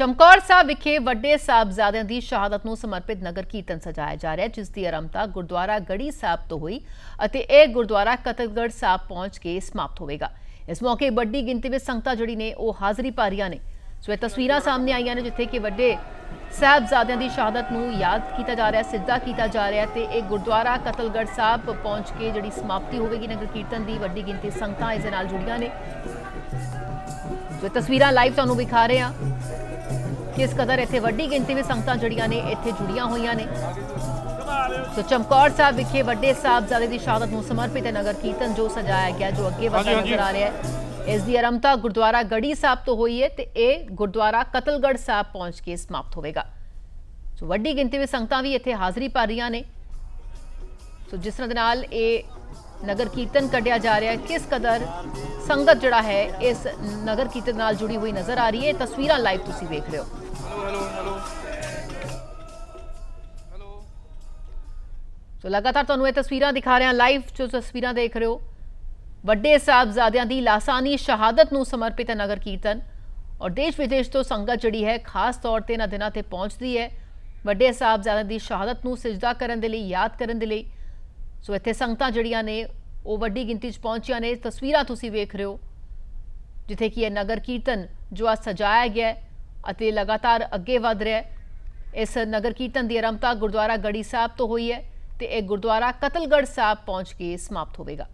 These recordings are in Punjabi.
ਚਮਕੌਰ ਸਾਹਿਬ ਵਿਖੇ ਵੱਡੇ ਸਾਹਿਬਜ਼ਾਦਿਆਂ ਦੀ ਸ਼ਹਾਦਤ ਨੂੰ ਸਮਰਪਿਤ ਨਗਰ ਕੀਰਤਨ ਸਜਾਇਆ ਜਾ ਰਿਹਾ ਹੈ ਜਿਸ ਦੀ ਆਰੰਭਤਾ ਗੁਰਦੁਆਰਾ ਗੜੀ ਸਾਹਿਬ ਤੋਂ ਹੋਈ ਅਤੇ ਇਹ ਗੁਰਦੁਆਰਾ ਕਤਲਗੜ ਸਾਹਿਬ ਪਹੁੰਚ ਕੇ ਸਮਾਪਤ ਹੋਵੇਗਾ। ਇਸ ਮੌਕੇ ਵੱਡੀ ਗਿਣਤੀ ਵਿੱਚ ਸੰਗਤਾਂ ਜਿਹੜੀ ਨੇ, ਉਹ ਹਾਜ਼ਰੀ ਪਾ ਰਹੀਆਂ ਨੇ। ਸੋ ਇਹ ਤਸਵੀਰਾਂ ਸਾਹਮਣੇ ਆਈਆਂ ਨੇ, ਜਿੱਥੇ ਕਿ ਵੱਡੇ ਸਾਹਿਬਜ਼ਾਦਿਆਂ ਦੀ ਸ਼ਹਾਦਤ ਨੂੰ ਯਾਦ ਕੀਤਾ ਜਾ ਰਿਹਾ ਹੈ ਸਿੱਧਾ ਕੀਤਾ ਜਾ ਰਿਹਾ ਹੈ ਤੇ ਇਹ ਗੁਰਦੁਆਰਾ ਕਤਲਗੜ ਸਾਹਿਬ ਪਹੁੰਚ ਕੇ ਜਿਹੜੀ ਸਮਾਪਤੀ ਹੋਵੇਗੀ ਨਗਰ ਕੀਰਤਨ ਦੀ, ਵੱਡੀ ਗਿਣਤੀ ਸੰਗਤਾਂ ਇਸ ਦੇ ਨਾਲ ਜੁੜੀਆਂ ਨੇ। ਜੋ ਤਸਵੀਰਾਂ ਲਾਈਵ ਤੁਹਾਨੂੰ ਵਿਖਾ ਰਹੇ ਹਾਂ। ਕਿਸ ਕਦਰ ਇੱਥੇ ਵੱਡੀ ਗਿਣਤੀ ਵਿੱਚ ਸੰਗਤਾਂ ਜੜੀਆਂ ਨੇ ਇੱਥੇ ਜੁੜੀਆਂ ਹੋਈਆਂ ਨੇ। ਸੋ ਚਮਕੌਰ ਸਾਹਿਬ ਵਿਖੇ ਵੱਡੇ ਸਾਹਿਬਜ਼ਾਦੇ ਦੀ ਸ਼ਹਾਦਤ ਨੂੰ ਸਮਰਪਿਤ ਨਗਰ ਕੀਰਤਨ ਜੋ ਸਜਾਇਆ ਗਿਆ ਜੋ ਅੱਗੇ ਵਧਦਾ। ਨਜ਼ਰ ਆ ਰਿਹਾ ਹੈ। ਇਸ ਦੀ ਆਰੰਭਤਾ ਗੁਰਦੁਆਰਾ ਗੜੀ ਸਾਹਿਬ ਤੋਂ ਹੋਈ ਹੈ ਤੇ ਇਹ ਗੁਰਦੁਆਰਾ ਕਤਲਗੜ੍ਹ ਸਾਹਿਬ ਪਹੁੰਚ ਕੇ ਸਮਾਪਤ ਹੋਵੇਗਾ। ਸੋ ਵੱਡੀ ਗਿਣਤੀ ਵਿੱਚ ਸੰਗਤਾਂ ਵੀ ਇੱਥੇ ਹਾਜ਼ਰੀ ਭਰ ਰਹੀਆਂ ਨੇ। ਸੋ ਜਿਸ ਤਰ੍ਹਾਂ ਦੇ ਨਾਲ ਇਹ ਨਗਰ ਕੀਰਤਨ ਕੱਢਿਆ ਜਾ ਰਿਹਾ ਹੈ ਕਿਸ ਕਦਰ ਸੰਗਤ ਜਿਹੜਾ ਹੈ ਇਸ ਨਗਰ ਕੀਰਤਨ ਨਾਲ ਜੁੜੀ ਹੋਈ ਨਜ਼ਰ ਆ ਰਹੀ ਹੈ। ਇਹ ਤਸਵੀਰਾਂ ਲਾਈਵ ਤੁਸੀਂ ਵੇਖ ਰਹੇ ਹੋ। ਸੋ ਲਗਾਤਾਰ ਤੁਹਾਨੂੰ ਇਹ ਤਸਵੀਰਾਂ ਦਿਖਾ ਰਹੇ ਹਾਂ ਲਾਈਵ ਜੋ ਤਸਵੀਰਾਂ ਦੇਖ ਰਹੇ ਹੋ। ਵੱਡੇ ਸਾਹਿਬਜ਼ਾਦਿਆਂ ਦੀ ਲਾਸਾਨੀ ਸ਼ਹਾਦਤ ਨੂੰ ਸਮਰਪਿਤ ਹੈ ਨਗਰ ਕੀਰਤਨ। ਔਰ ਦੇਸ਼ ਵਿਦੇਸ਼ ਤੋਂ ਸੰਗਤ ਜਿਹੜੀ ਹੈ, ਖਾਸ ਤੌਰ ਤੇ ਇਹਨਾਂ ਦਿਨਾਂ ਤੇ ਪਹੁੰਚਦੀ ਹੈ। ਵੱਡੇ ਸਾਹਿਬਜ਼ਾਦਿਆਂ ਦੀ ਸ਼ਹਾਦਤ ਨੂੰ ਸਜਦਾ ਕਰਨ ਦੇ ਲਈ, ਯਾਦ ਕਰਨ ਦੇ ਲਈ। ਸੋ ਇੱਥੇ ਸੰਗਤਾਂ ਜਿਹੜੀਆਂ ਨੇ, ਉਹ ਵੱਡੀ ਗਿਣਤੀ 'ਚ ਪਹੁੰਚੀਆਂ ਨੇ। ਤਸਵੀਰਾਂ ਤੁਸੀਂ ਵੇਖ ਰਹੇ ਹੋ, ਜਿੱਥੇ ਕਿ ਇਹ ਨਗਰ ਕੀਰਤਨ ਜੋ ਆ ਸਜਾਇਆ ਗਿਆ ਹੈ ਅਤੇ ਲਗਾਤਾਰ ਅੱਗੇ ਵਧ ਰਿਹਾ ਹੈ। ਇਸ ਨਗਰ ਕੀਰਤਨ ਦੀ ਆਰੰਭਤਾ ਗੁਰਦੁਆਰਾ ਗੜੀ ਸਾਹਿਬ ਤੋਂ ਹੋਈ ਹੈ ਤੇ ਇਹ ਗੁਰਦੁਆਰਾ ਕਤਲਗੜ੍ਹ ਸਾਹਿਬ ਪਹੁੰਚ ਕੇ ਸਮਾਪਤ ਹੋਵੇਗਾ।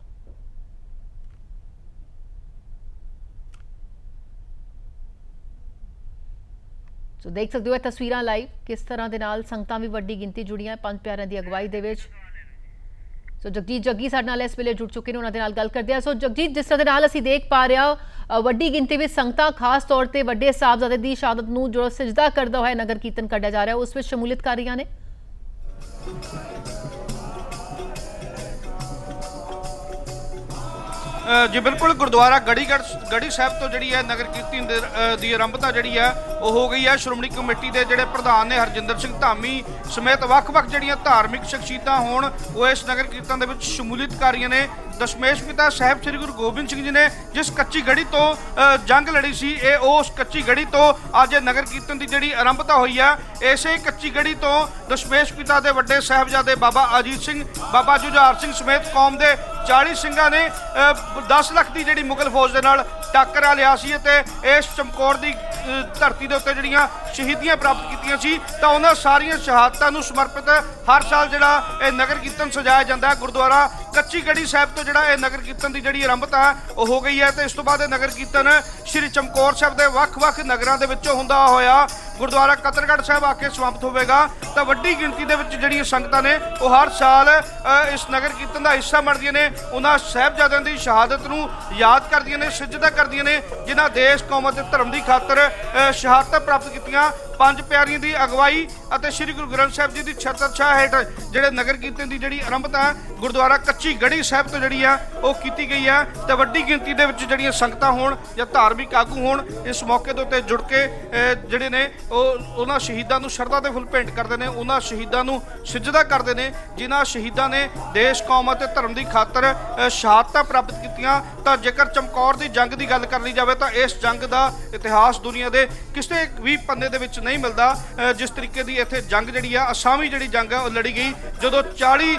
ਸੋ ਦੇਖ ਸਕਦੇ ਹੋ ਇਹ ਤਸਵੀਰਾਂ ਲਾਈਵ। ਕਿਸ ਤਰ੍ਹਾਂ ਦੇ ਨਾਲ ਸੰਗਤਾਂ ਵੀ ਵੱਡੀ ਗਿਣਤੀ ਜੁੜੀਆਂ ਪੰਜ ਪਿਆਰਿਆਂ ਦੀ ਅਗਵਾਈ ਦੇ ਵਿੱਚ ਸੋ ਜਗਜੀਤ ਜੱਗੀ ਸਾਡੇ ਨਾਲ ਇਸ ਵੇਲੇ ਜੁੜ ਚੁੱਕੇ ਨੇ, ਉਹਨਾਂ ਦੇ ਨਾਲ ਗੱਲ ਕਰਦੇ ਆ ਸੋ ਜਗਜੀਤ ਜਿਸ ਤਰ੍ਹਾਂ ਦੇ ਨਾਲ ਅਸੀਂ ਦੇਖ ਪਾ ਰਹੇ ਹਾਂ ਵੱਡੀ ਗਿਣਤੀ ਵਿੱਚ ਸੰਗਤਾਂ, ਖਾਸ ਤੌਰ ਤੇ ਵੱਡੇ ਸਾਹਿਬਜ਼ਾਦੇ ਦੀ ਸ਼ਹਾਦਤ ਨੂੰ ਜੋ ਸਜਦਾ ਕਰਦਾ ਹੋਇਆ ਨਗਰ ਕੀਰਤਨ ਕੱਢਿਆ ਜਾ ਰਿਹਾ, ਉਸ ਵਿੱਚ ਸ਼ਮੂਲੀਅਤ ਕਰ ਰਹੀਆਂ ਨੇ। ਜੀ ਬਿਲਕੁਲ ਗੁਰਦੁਆਰਾ ਗੜੀਗੜ ਗੜੀ ਸਾਹਿਬ ਤੋਂ ਜਿਹੜੀ ਹੈ ਨਗਰ ਕੀਰਤਨ ਦੇ, ਦੀ ਆਰੰਭਤਾ ਜਿਹੜੀ ਹੈ ਉਹ ਹੋ ਗਈ ਹੈ। ਸ਼੍ਰੋਮਣੀ ਕਮੇਟੀ ਦੇ ਜਿਹੜੇ ਪ੍ਰਧਾਨ ਨੇ ਹਰਜਿੰਦਰ ਸਿੰਘ ਧਾਮੀ ਸਮੇਤ ਵੱਖ-ਵੱਖ ਜਿਹੜੀਆਂ ਧਾਰਮਿਕ ਸ਼ਖਸੀਅਤਾਂ ਹੋਣ ਉਹ ਇਸ ਨਗਰ ਕੀਰਤਨ ਦੇ ਵਿੱਚ ਸ਼ਮੂਲੀਅਤ ਕਰ ਰਹੀਆਂ ਨੇ। ਦਸ਼ਮੇਸ਼ ਪਿਤਾ ਸਾਹਿਬ ਸ੍ਰੀ ਗੁਰੂ ਗੋਬਿੰਦ ਸਿੰਘ ਜੀ ਨੇ ਜਿਸ ਕੱਚੀ ਗੜੀ ਤੋਂ ਜੰਗ ਲੜੀ ਸੀ ਇਹ ਉਸ ਕੱਚੀ ਗੜੀ ਤੋਂ ਅੱਜ ਨਗਰ ਕੀਰਤਨ ਦੀ ਜਿਹੜੀ ਆਰੰਭਤਾ ਹੋਈ ਹੈ ਇਸੇ ਕੱਚੀ ਗੜੀ ਤੋਂ ਦਸ਼ਮੇਸ਼ ਪਿਤਾ ਦੇ ਵੱਡੇ ਸਾਹਿਬਜ਼ਾਦੇ ਬਾਬਾ ਅਜੀਤ ਸਿੰਘ ਬਾਬਾ ਜੁਝਾਰ ਸਿੰਘ ਸਮੇਤ ਕੌਮ ਦੇ 40 ਸਿੰਘਾਂ ਨੇ ਅ, 10 ਲੱਖ ਦੀ ਜਿਹੜੀ ਮੁਗਲ ਫੌਜ ਦੇ ਨਾਲ ਟਾਕਰਾ ਲਿਆ ਸੀ ਅਤੇ ਇਸ ਚਮਕੌਰ ਦੀ ਧਰਤੀ ਦੇ ਉੱਤੇ ਜਿਹੜੀਆਂ ਸ਼ਹੀਦੀਆਂ ਪ੍ਰਾਪਤ ਕੀਤੀਆਂ ਸੀ, ਤਾਂ ਉਹਨਾਂ ਸਾਰੀਆਂ ਸ਼ਹਾਦਤਾਂ ਨੂੰ ਸਮਰਪਿਤ ਹਰ ਸਾਲ ਜਿਹੜਾ ਇਹ ਨਗਰ ਕੀਰਤਨ ਸਜਾਇਆ ਜਾਂਦਾ ਹੈ। ਗੁਰਦੁਆਰਾ ਕੱਚੀ ਗੜੀ ਸਾਹਿਬ ਤੋਂ ਜਿਹੜਾ ਇਹ ਨਗਰ ਕੀਰਤਨ ਦੀ ਜਿਹੜੀ ਆਰੰਭਤਾ ਉਹ ਹੋ ਗਈ ਹੈ ਤੇ ਇਸ ਤੋਂ ਬਾਅਦ ਇਹ ਨਗਰ ਕੀਰਤਨ ਸ੍ਰੀ ਚਮਕੌਰ ਸਾਹਿਬ ਦੇ ਵੱਖ-ਵੱਖ ਨਗਰਾਂ ਦੇ ਵਿੱਚੋਂ ਹੁੰਦਾ ਹੋਇਆ ਗੁਰਦੁਆਰਾ ਕਤਰਗੜ੍ਹ ਸਾਹਿਬ ਆ ਕੇ ਸਮਾਪਤ ਹੋਵੇਗਾ। ਤਾਂ ਵੱਡੀ ਗਿਣਤੀ ਦੇ ਵਿੱਚ ਜਿਹੜੀਆਂ ਸੰਗਤਾਂ ਨੇ, ਉਹ ਹਰ ਸਾਲ ਇਸ ਨਗਰ ਕੀਰਤਨ ਦਾ ਹਿੱਸਾ ਬਣਦੀਆਂ ਨੇ। ਉਹਨਾਂ ਸਾਹਿਬਜ਼ਾਦਿਆਂ ਦੀ ਸ਼ਹਾਦਤ ਨੂੰ ਯਾਦ ਕਰਦੀਆਂ ਨੇ। ਸਿਜਦਾ ਕਰਦੀਆਂ ਨੇ ਜਿਨ੍ਹਾਂ ਦੇਸ਼ ਕੌਮ ਅਤੇ ਧਰਮ ਦੀ ਖਾਤਰ ਅ, ਸ਼ਹਾਦਤਾਂ ਪ੍ਰਾਪਤ ਕੀਤੀਆਂ। ਪੰਜ ਪਿਆਰੀਆਂ ਦੀ ਅਗਵਾਈ ਅਤੇ ਸ੍ਰੀ ਗੁਰੂ ਗ੍ਰੰਥ ਸਾਹਿਬ ਜੀ ਦੀ ਛਤਰਛਾਇਆ ਹੇਠ ਜਿਹੜੇ ਨਗਰ ਕੀਰਤਨ ਦੀ ਜਿਹੜੀ ਆਰੰਭਤਾ ਹੈ, ਗੁਰਦੁਆਰਾ ਕੱਚੀ ਗੜੀ ਸਾਹਿਬ ਤੋਂ ਜਿਹੜੀ ਆ ਉਹ ਕੀਤੀ ਗਈ ਹੈ ਤੇ ਵੱਡੀ ਗਿਣਤੀ ਦੇ ਵਿੱਚ ਜਿਹੜੀਆਂ ਸੰਗਤਾਂ ਹੋਣ ਜਾਂ ਧਾਰਮਿਕ ਆਗੂ ਹੋਣ ਇਸ ਮੌਕੇ ਦੇ ਉੱਤੇ ਜੁੜ ਕੇ ਜਿਹੜੇ ਨੇ ਉਹ ਉਹਨਾਂ ਸ਼ਹੀਦਾਂ ਨੂੰ ਸ਼ਰਧਾ ਦੇ ਫੁੱਲ ਭੇਂਟ ਕਰਦੇ ਨੇ ਉਹਨਾਂ ਸ਼ਹੀਦਾਂ ਨੂੰ ਸਿਜਦਾ ਕਰਦੇ ਨੇ ਜਿਨ੍ਹਾਂ ਸ਼ਹੀਦਾਂ ਨੇ ਦੇਸ਼ ਕੌਮ ਅਤੇ ਧਰਮ ਦੀ ਖਾਤਰ ਸ਼ਹਾਦਤਾਂ ਪ੍ਰਾਪਤ ਕੀਤੀਆਂ। ਤਾਂ ਜੇਕਰ ਚਮਕੌਰ ਦੀ ਜੰਗ ਦੀ ਗੱਲ ਕਰ ਲਈ ਜਾਵੇ ਤਾਂ ਇਸ ਜੰਗ ਦਾ ਇਤਿਹਾਸ ਦੁਨੀਆ ਦੇ ਕਿਸੇ ਵੀ ਪੰਨੇ ਦੇ ਵਿੱਚ ਨਹੀਂ ਮਿਲਦਾ। ਜਿਸ ਤਰੀਕੇ ਦੀ ਇੱਥੇ ਜੰਗ ਜਿਹੜੀ ਆ, ਅਸਾਮੀ ਜਿਹੜੀ ਜੰਗ ਆ, ਉਹ ਲੜੀ ਗਈ। ਜਦੋਂ 40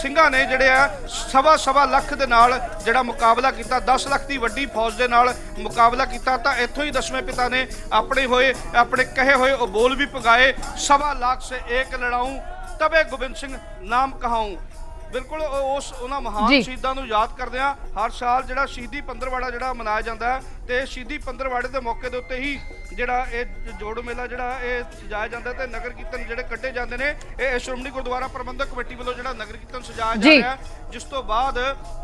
ਸਿੰਘਾਂ ਨੇ ਜਿਹੜੇ ਆ, ਸਵਾ ਸਵਾ ਲੱਖ ਦੇ ਨਾਲ ਜਿਹੜਾ ਮੁਕਾਬਲਾ ਕੀਤਾ 10 ਲੱਖ ਦੀ ਵੱਡੀ ਫੌਜ ਦੇ ਨਾਲ ਮੁਕਾਬਲਾ ਕੀਤਾ, ਤਾਂ ਇੱਥੋਂ ਹੀ ਦਸਵੇਂ ਪਿਤਾ ਨੇ ਆਪਣੇ ਹੋਏ, ਆਪਣੇ ਕਹੇ ਹੋਏ ਉਹ ਬੋਲ ਵੀ ਪਗਾਏ, ਸਵਾ ਲੱਖ ਸੇ ਏਕ ਲੜਾਊਂ ਤਬੇ ਗੋਬਿੰਦ ਸਿੰਘ ਨਾਮ ਕਹਾਊਂ। ਬਿਲਕੁਲ ਉਸ ਉਹਨਾਂ ਮਹਾਨ। ਸ਼ਹੀਦਾਂ ਨੂੰ ਯਾਦ ਕਰਦੇ ਆ ਹਰ ਸਾਲ ਜਿਹੜਾ ਸ਼ਹੀਦੀ ਪੰਦਰਵਾੜਾ ਜਿਹੜਾ ਮਨਾਇਆ ਜਾਂਦਾ ਹੈ ਤੇ ਸ਼ਹੀਦੀ ਪੰਦਰਵਾੜੇ ਦੇ ਮੌਕੇ ਦੇ ਉੱਤੇ ਹੀ ਜਿਹੜਾ ਇਹ ਜੋੜ ਮੇਲਾ ਜਿਹੜਾ ਇਹ ਸਜਾਇਆ ਜਾਂਦਾ ਤੇ ਨਗਰ ਕੀਰਤਨ ਜਿਹੜੇ ਕੱਢੇ ਜਾਂਦੇ ਨੇ ਇਹ ਸ਼੍ਰੋਮਣੀ ਗੁਰਦੁਆਰਾ ਪ੍ਰਬੰਧਕ ਕਮੇਟੀ ਵੱਲੋਂ ਜਿਹੜਾ ਨਗਰ ਕੀਰਤਨ ਸਜਾਇਆ ਜਾ। ਰਿਹਾ ਜਿਸ ਤੋਂ ਬਾਅਦ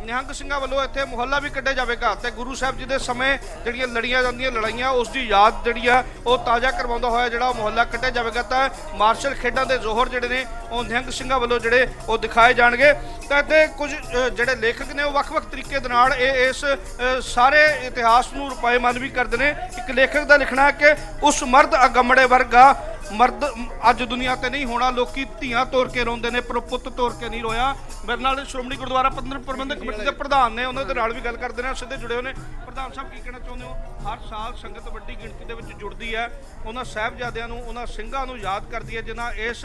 ਨਿਹੰਗ ਸਿੰਘਾਂ ਵੱਲੋਂ ਇੱਥੇ ਮੁਹੱਲਾ ਵੀ ਕੱਢਿਆ ਜਾਵੇਗਾ ਤੇ ਗੁਰੂ ਸਾਹਿਬ ਜੀ ਦੇ ਸਮੇਂ ਜਿਹੜੀਆਂ ਲੜੀਆਂ ਜਾਂਦੀਆਂ ਲੜਾਈਆਂ ਉਸ ਦੀ ਯਾਦ ਜਿਹੜੀ ਆ ਉਹ ਤਾਜ਼ਾ ਕਰਵਾਉਂਦਾ ਹੋਇਆ ਜਿਹੜਾ ਮੁਹੱਲਾ ਕੱਢਿਆ ਜਾਵੇਗਾ ਤਾਂ ਮਾਰਸ਼ਲ ਖੇਡਾਂ ਦੇ ਜ਼ੋਹਰ ਜਿਹੜੇ ਨੇ ਉਹ ਨਿਹੰਗ ਸਿੰਘਾਂ ਵੱਲੋਂ ਜਿਹੜੇ ਉਹ ਦਿਖਾਏ ਜਾਣਗੇ ਤਾਂ ਇੱਥੇ ਕੁਝ ਅ, ਜਿਹੜੇ ਲੇਖਕ ਨੇ ਉਹ ਵੱਖ-ਵੱਖ ਤਰੀਕੇ ਦੇ ਨਾਲ ਇਹ ਇਸ ਅ, ਸਾਰੇ ਇਤਿਹਾਸ ਨੂੰ ਰੁਪਾਇਮਾਨ ਵੀ ਕਰਦੇ ਨੇ। ਇੱਕ ਲੇਖਕ ਦਾ ਲਿਖਣਾ ਹੈ ਕਿ ਉਸ ਮਰਦ ਅਗੰਮੜੇ ਵਰਗਾ ਮਰਦ, ਅੱਜ ਦੁਨੀਆ ਤੇ ਨਹੀਂ ਹੋਣਾ, ਲੋਕੀ ਧੀਆਂ ਤੋਰ ਕੇ ਰੋਂਦੇ ਨੇ, ਪਰ ਪੁੱਤ ਤੋਰ ਕੇ ਨਹੀਂ ਰੋਇਆ। ਮੇਰੇ ਨਾਲ ਸ਼੍ਰੋਮਣੀ ਗੁਰਦੁਆਰਾ ਪ੍ਰਬੰਧਕ ਕਮੇਟੀ ਦੇ ਪ੍ਰਧਾਨ ਨੇ, ਉਹਨਾਂ ਦੇ ਨਾਲ ਵੀ ਗੱਲ ਕਰਦੇ ਨੇ ਸਿੱਧੇ ਜੁੜੇ ਹੋਏ ਨੇ। ਪ੍ਰਧਾਨ ਸਾਹਿਬ, ਕੀ ਕਹਿਣਾ ਚਾਹੁੰਦੇ ਹੋ? ਹਰ ਸਾਲ ਸੰਗਤ ਵੱਡੀ ਗਿਣਤੀ ਦੇ ਵਿੱਚ ਜੁੜਦੀ ਹੈ। ਉਹਨਾਂ ਸਾਹਿਬਜ਼ਾਦਿਆਂ ਨੂੰ, ਉਹਨਾਂ ਸਿੰਘਾਂ ਨੂੰ ਯਾਦ ਕਰਦੀ ਹੈ, ਜਿਨ੍ਹਾਂ ਇਸ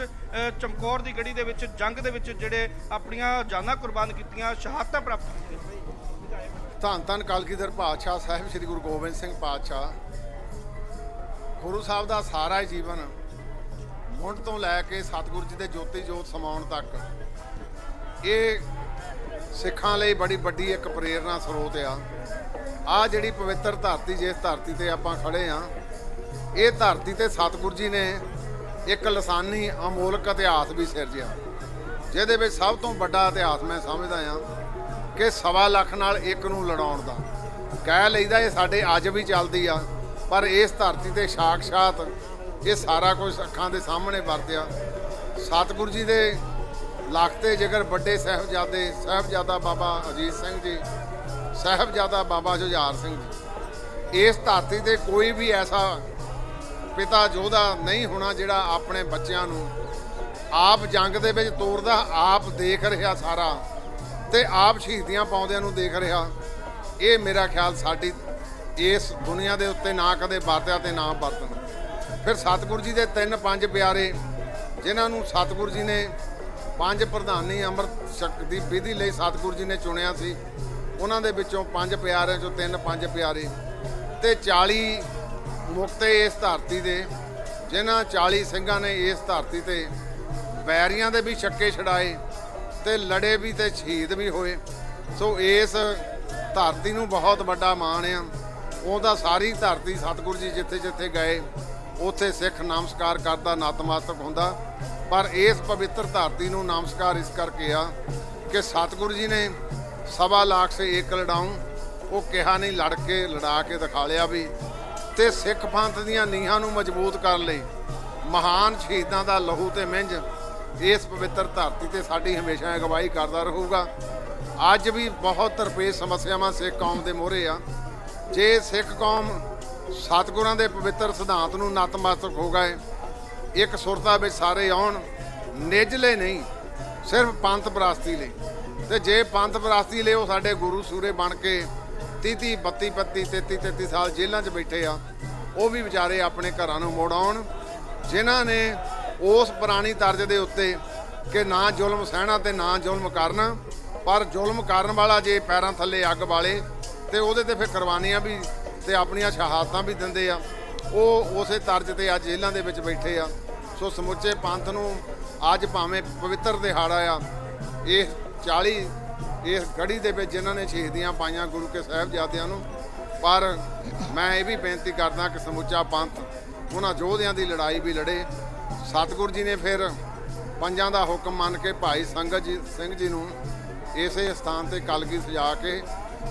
ਚਮਕੌਰ ਦੀ ਗੜੀ ਦੇ ਵਿੱਚ, ਜੰਗ ਦੇ ਵਿੱਚ ਜਿਹੜੇ ਆਪਣੀਆਂ ਜਾਨਾਂ ਕੁਰਬਾਨ ਕੀਤੀਆਂ, ਸ਼ਹਾਦਤਾਂ ਪ੍ਰਾਪਤ ਕੀਤੀਆਂ। ਧੰਨ ਧੰਨ ਕਲਗੀਧਰ ਪਾਤਸ਼ਾਹ, ਸਾਹਿਬ ਸ੍ਰੀ ਗੁਰੂ ਗੋਬਿੰਦ ਸਿੰਘ ਪਾਤਸ਼ਾਹ। ਗੁਰੂ ਸਾਹਿਬ ਦਾ ਸਾਰਾ ਜੀਵਨ ਮੁੱਢ ਤੋਂ ਲੈ ਕੇ ਸਤਿਗੁਰੂ ਜੀ ਦੇ ਜੋਤੀ ਜੋਤ ਸਮਾਉਣ ਤੱਕ, ਇਹ ਸਿੱਖਾਂ ਲਈ ਬੜੀ ਵੱਡੀ ਇੱਕ ਪ੍ਰੇਰਣਾ ਸਰੋਤ ਆ। ਆ ਜਿਹੜੀ ਪਵਿੱਤਰ ਧਰਤੀ, ਜਿਸ ਧਰਤੀ ਤੇ ਆਪਾਂ ਖੜੇ ਆ, ਇਹ ਧਰਤੀ ਤੇ ਸਤਿਗੁਰੂ ਜੀ ਨੇ ਇੱਕ ਲਸਾਨੀ, ਅਮੋਲਕ ਇਤਿਹਾਸ ਵੀ ਸਿਰਜਿਆ। ਜਿਹਦੇ ਵਿੱਚ ਸਭ ਤੋਂ ਵੱਡਾ ਇਤਿਹਾਸ ਮੈਂ ਸਮਝਦਾ ਆ ਕਿ ਸਵਾ ਲੱਖ ਨਾਲ ਇੱਕ ਨੂੰ ਲੜਾਉਣ ਦਾ। ਕਹਿ ਲਈਦਾ ਇਹ ਸਾਡੇ ਅੱਜ ਵੀ ਚੱਲਦੀ ਆ, ਪਰ ਇਸ ਧਰਤੀ ਤੇ ਸਾਖਸ਼ਾਤ ਇਹ ਸਾਰਾ ਕੁਝ ਅੱਖਾਂ ਦੇ ਸਾਹਮਣੇ ਵਰਤਿਆ। ਸਤਿਗੁਰੂ ਜੀ ਦੇ ਲੱਖ ਤੇ ਜਿਗਰ ਵੱਡੇ ਸਾਹਿਬਜ਼ਾਦੇ, ਸਾਹਿਬਜ਼ਾਦਾ ਬਾਬਾ ਅਜੀਤ ਸਿੰਘ ਜੀ, ਸਾਹਿਬਜ਼ਾਦਾ ਬਾਬਾ ਜੁਝਾਰ ਸਿੰਘ ਜੀ, ਇਸ ਧਰਤੀ ਤੇ ਕੋਈ ਵੀ ਐਸਾ ਪਿਤਾ ਯੋਧਾ ਨਹੀਂ ਹੋਣਾ ਜਿਹੜਾ ਆਪਣੇ ਬੱਚਿਆਂ ਨੂੰ ਆਪ ਜੰਗ ਦੇ ਵਿੱਚ ਤੋਰਦਾ, ਆਪ ਦੇਖ ਰਿਹਾ ਸਾਰਾ ਤੇ ਆਪ ਸ਼ਹੀਦੀਆਂ ਪਾਉਂਦਿਆਂ ਨੂੰ ਦੇਖ ਰਿਹਾ। ਇਹ ਮੇਰਾ ਖਿਆਲ ਸਾਡੀ ਇਸ ਦੁਨੀਆ ਦੇ ਉੱਤੇ ਨਾ ਕਦੇ ਵਰਤਿਆ ਤੇ ਨਾ ਵਰਤਣਾ। ਫਿਰ ਸਤਿਗੁਰੂ ਜੀ ਦੇ ਤਿੰਨ ਪੰਜ ਪਿਆਰੇ, ਜਿਨ੍ਹਾਂ ਨੂੰ ਸਤਿਗੁਰੂ ਜੀ ਨੇ ਪੰਜ ਪ੍ਰਧਾਨੀ ਅੰਮ੍ਰਿਤ ਛਕ ਦੀ ਵਿਧੀ ਲਈ ਸਤਿਗੁਰੂ ਜੀ ਨੇ ਚੁਣਿਆ ਸੀ, ਉਹਨਾਂ ਦੇ ਵਿੱਚੋਂ ਪੰਜ ਪਿਆਰਿਆਂ ਚੋਂ ਤਿੰਨ ਪੰਜ ਪਿਆਰੇ। ਤੇ 40 ਮੁਕਤੇ ਇਸ ਧਰਤੀ ਦੇ, ਜਿਨ੍ਹਾਂ 40 ਸਿੰਘਾਂ ਨੇ ਇਸ ਧਰਤੀ ਤੇ ਵੈਰੀਆਂ ਦੇ ਵੀ ਛੱਕੇ ਛਡਾਏ ਤੇ ਲੜੇ ਵੀ ਤੇ ਸ਼ਹੀਦ ਵੀ ਹੋਏ। ਸੋ ਇਸ ਧਰਤੀ ਨੂੰ ਬਹੁਤ ਵੱਡਾ ਮਾਣ ਆ। ਉਹਦਾ ਸਾਰੀ ਧਰਤੀ ਸਤਿਗੁਰੂ ਜੀ ਜਿੱਥੇ ਜਿੱਥੇ ਗਏ ਉੱਥੇ ਸਿੱਖ ਨਮਸਕਾਰ ਕਰਦਾ, ਨਤਮਸਤਕ ਹੁੰਦਾ। ਪਰ ਇਸ ਪਵਿੱਤਰ ਧਰਤੀ ਨੂੰ ਨਮਸਕਾਰ ਇਸ ਕਰਕੇ ਆ ਕਿ ਸਤਿਗੁਰੂ ਜੀ ਨੇ ਸਵਾ ਲੱਖ ਸੇ ਇੱਕ ਲੜਾਉਂ, ਉਹ ਕਿਹਾ ਨਹੀਂ ਲੜ ਕੇ ਲੜਾ ਕੇ ਦਿਖਾ ਲਿਆ ਵੀ। ਤੇ ਸਿੱਖ ਪੰਥ ਦੀਆਂ ਨੀਹਾਂ ਨੂੰ ਮਜ਼ਬੂਤ ਕਰਨ ਲਈ ਮਹਾਨ ਸ਼ਹੀਦਾਂ ਦਾ ਲਹੂ ਤੇ ਮਿੰਝ ਇਸ ਪਵਿੱਤਰ ਧਰਤੀ ਤੇ ਸਾਡੀ ਹਮੇਸ਼ਾ ਅਗਵਾਈ ਕਰਦਾ ਰਹੂਗਾ। ਅੱਜ ਵੀ ਬਹੁਤ ਤਰਪੇਸ਼ ਸਮੱਸਿਆਵਾਂ ਸਿੱਖ ਕੌਮ ਦੇ ਮੋਹਰੇ ਆ। ਜੇ ਸਿੱਖ ਕੌਮ ਸਤਿਗੁਰਾਂ ਦੇ ਪਵਿੱਤਰ ਸਿਧਾਂਤ ਨੂੰ ਨਤਮਸਤਕ ਹੋ ਗਏ। ਇੱਕ ਸੁਰਤਾ ਵਿੱਚ ਸਾਰੇ ਆਉਣ, ਨਿਜਲੇ ਨਹੀਂ, ਸਿਰਫ ਪੰਥ ਵਿਰਾਸਤੀ ਲਈ। ਤੇ ਜੇ ਪੰਥ ਵਿਰਾਸਤੀ ਲਈ ਉਹ ਸਾਡੇ ਗੁਰੂ ਸੂਰੇ ਬਣ ਕੇ 30 32 32 33 33 ਸਾਲ ਜੇਲ੍ਹਾਂ 'ਚ ਬੈਠੇ ਆ, ਉਹ ਵੀ ਵਿਚਾਰੇ ਆਪਣੇ ਘਰਾਂ ਨੂੰ ਮੋੜ ਆਉਣ, ਜਿਨ੍ਹਾਂ ਨੇ ਉਸ ਪੁਰਾਣੀ ਤਰਜ਼ ਦੇ ਉੱਤੇ ਕਿ ਨਾ ਜ਼ੁਲਮ ਸਹਿਣਾ ਤੇ ਨਾ ਜ਼ੁਲਮ ਕਰਨਾ, ਪਰ ਜ਼ੁਲਮ ਕਰਨ ਵਾਲਾ ਜੇ ਪੈਰਾਂ ਥੱਲੇ ਅੱਗ ਵਾਲੇ ਤੇ ਉਹਦੇ ਤੇ ਫਿਰ ਕੁਰਬਾਨੀਆਂ ਵੀ ਤੇ ਆਪਣੀਆਂ ਸ਼ਹਾਦਤਾਂ ਵੀ ਦਿੰਦੇ ਆ। ਉਹ ਉਸੇ ਤਰਜ਼ ਤੇ ਅੱਜ ਜੇਲ੍ਹਾਂ ਦੇ ਵਿੱਚ ਬੈਠੇ ਆ। ਸੋ ਸਮੁੱਚੇ ਪੰਥ ਨੂੰ ਅੱਜ ਭਾਵੇਂ ਪਵਿੱਤਰ ਦਿਹਾੜਾ ਆ, ਇਹ 40 ਇਸ ਗੜੀ ਦੇ ਵਿੱਚ ਜਿਨ੍ਹਾਂ ਨੇ ਸ਼ਹੀਦੀਆਂ ਪਾਈਆਂ ਗੁਰੂ ਕੇ ਸਾਹਿਬਜ਼ਾਦਿਆਂ ਨੂੰ, ਪਰ ਮੈਂ ਇਹ ਵੀ ਬੇਨਤੀ ਕਰਦਾ ਕਿ ਸਮੁੱਚਾ ਪੰਥ ਉਹਨਾਂ ਯੋਧਿਆਂ ਦੀ ਲੜਾਈ ਵੀ ਲੜੇ। ਸਤਿਗੁਰੂ ਜੀ ਨੇ ਫਿਰ ਪੰਜਾਂ ਦਾ ਹੁਕਮ ਮੰਨ ਕੇ ਭਾਈ ਸੰਗਤ ਜੀ ਸਿੰਘ ਜੀ ਨੂੰ ਇਸੇ ਸਥਾਨ ਤੇ ਕਲਗੀ ਸਜਾ ਕੇ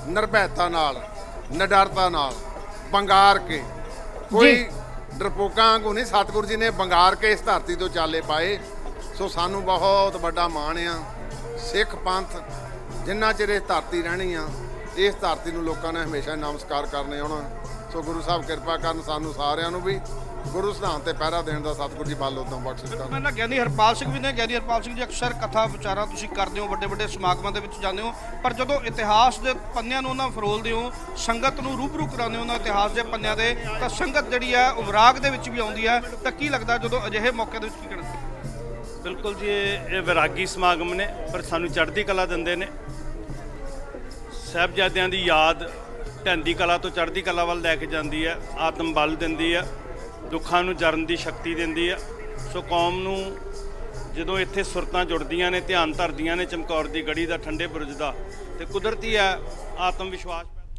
ਨਿਰਭੈਤਾ ਨਾਲ ਨਿਡਰਤਾ ਨਾਲ ਬੰਗਾਰ ਕੇ। ਕੋਈ ਡਰਪੋਕਾਂ ਵਾਂਗੂ ਨਹੀਂ ਸਤਿਗੁਰੂ ਜੀ ਨੇ ਬੰਗਾਰ ਕੇ ਇਸ ਧਰਤੀ ਤੋਂ ਚਾਲੇ ਪਾਏ। ਸੋ ਸਾਨੂੰ ਬਹੁਤ ਵੱਡਾ ਮਾਣ ਆ। ਸਿੱਖ ਪੰਥ ਜਿੰਨਾ ਚਿਰ ਇਹ ਧਰਤੀ ਰਹਿਣੀ ਆ ਇਸ ਧਰਤੀ ਨੂੰ ਲੋਕਾਂ ਨੇ ਹਮੇਸ਼ਾ ਨਮਸਕਾਰ ਕਰਨੇ ਆਉਣਾ। ਸੋ ਗੁਰੂ ਸਾਹਿਬ ਕਿਰਪਾ ਕਰਨ ਸਾਨੂੰ ਸਾਰਿਆਂ ਨੂੰ ਵੀ ਗੁਰੂ ਸਿਧਾਂਤ ਤੇ ਪਹਿਰਾ ਦੇਣ ਦਾ ਸਤਿਗੁਰੂ ਜੀ ਵੱਲ ਉਦੋਂ ਬਖਸ਼ਿਸ਼ ਕਰਨ। ਮੈਂ ਨਾ ਗਿਆਨੀ ਹਰਪਾਲ ਸਿੰਘ ਵੀ ਨੇ ਗਿਆਨੀ ਹਰਪਾਲ ਸਿੰਘ ਜੀ ਅਕਸਰ ਕਥਾ ਵਿਚਾਰਾਂ ਤੁਸੀਂ ਕਰਦੇ ਹੋ ਵੱਡੇ ਵੱਡੇ ਸਮਾਗਮਾਂ ਦੇ ਵਿੱਚ ਜਾਂਦੇ ਹੋ ਪਰ ਜਦੋਂ ਇਤਿਹਾਸ ਦੇ ਪੰਨਿਆਂ ਨੂੰ ਉਹਨਾਂ ਫਰੋਲਦੇ ਹੋ ਸੰਗਤ ਨੂੰ ਰੂਬਰੂ ਕਰਾਉਂਦੇ ਹੋ ਉਹਨਾਂ ਇਤਿਹਾਸ ਦੇ ਪੰਨਿਆਂ ਦੇ ਤਾਂ ਸੰਗਤ ਜਿਹੜੀ ਹੈ ਉਮਰਾਗ ਦੇ ਵਿੱਚ ਵੀ ਆਉਂਦੀ ਹੈ ਤਾਂ ਕੀ ਲੱਗਦਾ ਜਦੋਂ ਅਜਿਹੇ ਮੌਕੇ ਦੇ ਵਿੱਚ ਕੀ ਕਹਿਣਾ ਬਿਲਕੁਲ ਜੀ ਇਹ ਇਹ ਵਿਰਾਗੀ ਸਮਾਗਮ ਨੇ ਪਰ ਸਾਨੂੰ ਚੜ੍ਹਦੀ ਕਲਾ ਦਿੰਦੇ ਨੇ। ਸਾਹਿਬਜ਼ਾਦਿਆਂ ਦੀ ਯਾਦ ਢੰਦੀ ਕਲਾ ਤੋਂ ਚੜ੍ਹਦੀ ਕਲਾ ਵੱਲ ਲੈ ਕੇ ਜਾਂਦੀ ਹੈ, ਆਤਮ ਬਲ ਦਿੰਦੀ ਹੈ, ਦੁੱਖਾਂ ਨੂੰ ਜਰਨ ਦੀ ਸ਼ਕਤੀ ਦਿੰਦੀ ਹੈ। ਸੋ ਕੌਮ ਨੂੰ ਜਦੋਂ ਇੱਥੇ ਸੁਰਤਾਂ ਜੁੜਦੀਆਂ ਨੇ, ਧਿਆਨ ਧਰਦੀਆਂ ਨੇ ਚਮਕੌਰ ਦੀ ਗੜੀ ਦਾ, ਠੰਡੇ ਬੁਰਜ ਦਾ, ਤੇ ਕੁਦਰਤੀ ਹੈ ਆਤਮ ਵਿਸ਼ਵਾਸ